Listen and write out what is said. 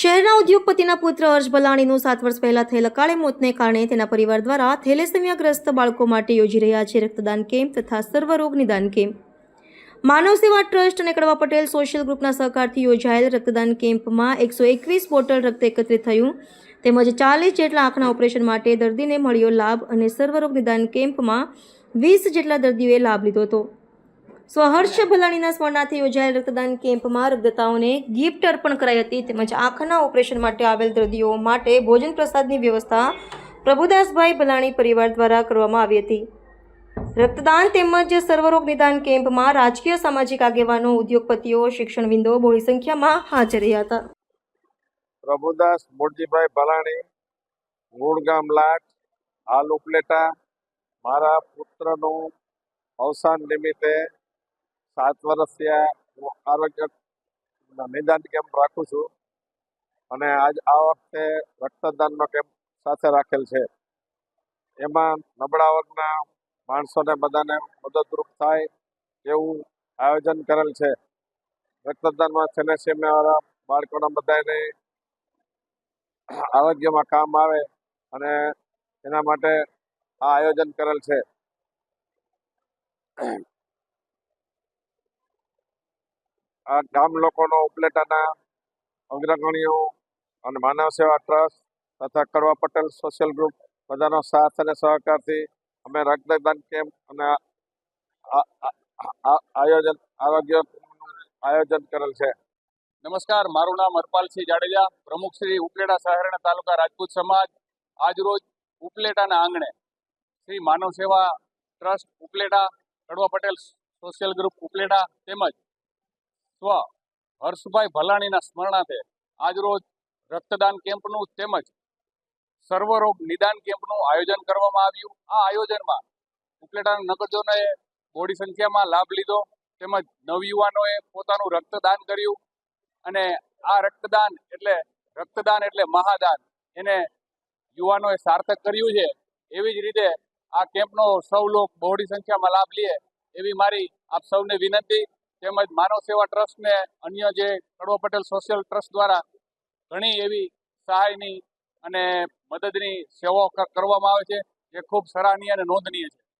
શહેરના ઉદ્યોગપતિના પુત્ર હર્ષ ભલાણીનું સાત વર્ષ પહેલા થયેલ અકાળે મોતને કારણે તેના પરિવાર દ્વારા થેલેસેમિયાગ્રસ્ત બાળકો માટે યોજી રહ્યા છે રક્તદાન કેમ્પ તથા સર્વરોગ નિદાન કેમ્પ. માનવ સેવા ટ્રસ્ટ અને કડવા પટેલ સોશિયલ ગ્રુપના સહકારથી યોજાયેલ રક્તદાન કેમ્પમાં એકસો એકવીસ બોટલ રક્ત એકત્રિત થયું. તેમજ ચાલીસ જેટલા આંખના ઓપરેશન માટે દર્દીને મળ્યો લાભ અને સર્વરોગ નિદાન કેમ્પમાં વીસ જેટલા દર્દીઓએ લાભ લીધો હતો. સ્વહર્ષ ભલાણીના સ્મરણાર્થે યોજાયેલ રક્તદાન કેમ્પમાં રક્તદાતાઓને ગિફ્ટ અર્પણ કરાઈ હતી તેમજ આંખના ઓપરેશન માટે આવેલ દર્દીઓ માટે ભોજન પ્રસાદની વ્યવસ્થા પ્રભુદાસભાઈ ભલાણી પરિવાર દ્વારા કરવામાં આવી હતી. રક્તદાન તેમજ સર્વરોગ નિદાન કેમ્પમાં રાજકીય સામાજિક આગેવાનો, ઉદ્યોગપતિઓ, શિક્ષણવિંદો બહોળી સંખ્યામાં હાજર રહ્યા હતા. પ્રભુદાસ મૂળજીભાઈ ભલાણી, ગુણગામ ગામ લાટ, હાલ ઉપલેટા, મારા પુત્રનું અવસાન નિમિત્તે સાત વર્ષ થયા હું આરોગ્ય નિદાન કેમ્પ રાખું છું અને આજ આ વખતે રક્તદાનનો કેમ્પ સાથે રાખેલ છે. એમાં નબળા વર્ગના માણસોને બધાને મદદરૂપ થાય એવું આયોજન કરેલ છે. રક્તદાનમાં થેલેસેમિયાવાળા બાળકોના બધાને આરોગ્યમાં કામ આવે અને એના માટે આ આયોજન કરેલ છે. આ ગામ લોકોનો ઉપલેટાના અગ્રગણીઓ અને માનવ સેવા ટ્રસ્ટ તથા કડવા પટેલ સોશિયલ ગ્રુપ બધાનો સાથ અને સહકારથી અમે રક્તદાન કેમ્પ અને આયોજન, આરોગ્ય આયોજન કરેલ છે. નમસ્કાર, મારું નામ હરપાલસિંહ જાડેજા, પ્રમુખ શ્રી ઉપલેટા શહેરના તાલુકા રાજપૂત સમાજ. આજરોજ ઉપલેટાના આંગણે શ્રી માનવ સેવા ટ્રસ્ટ ઉપલેટા કડવા પટેલ સોશિયલ ગ્રુપ ઉપલેટા તેમજ સ્વ હર્ષભાઈ ભલાણીના સ્મરણાર્થે આજરોજ રક્તદાન કેમ્પનું તેમજ સર્વરોગ નિદાન કેમ્પનું આયોજન કરવામાં આવ્યું. આ આયોજનમાં ઉપલેટાના નગરજનોએ બોડી સંખ્યામાં લાભ લીધો તેમજ નવયુવાનોએ પોતાનું રક્તદાન કર્યું. અને આ રક્તદાન એટલે રક્તદાન એટલે મહાદાન. એને યુવાનોએ સાર્થક કર્યું છે. એવી જ રીતે આ કેમ્પનો સૌ લોક બહોળી સંખ્યામાં લાભ લે. એવી મારી આપ સૌને વિનંતી તેમજ માનવ સેવા ટ્રસ્ટને અન્ય જે કડવો પટેલ સોશિયલ ટ્રસ્ટ દ્વારા ઘણી એવી સહાયની અને મદદની સેવાઓ કરવામાં આવે છે, જે ખૂબ સરાહનીય અને નોંધનીય છે.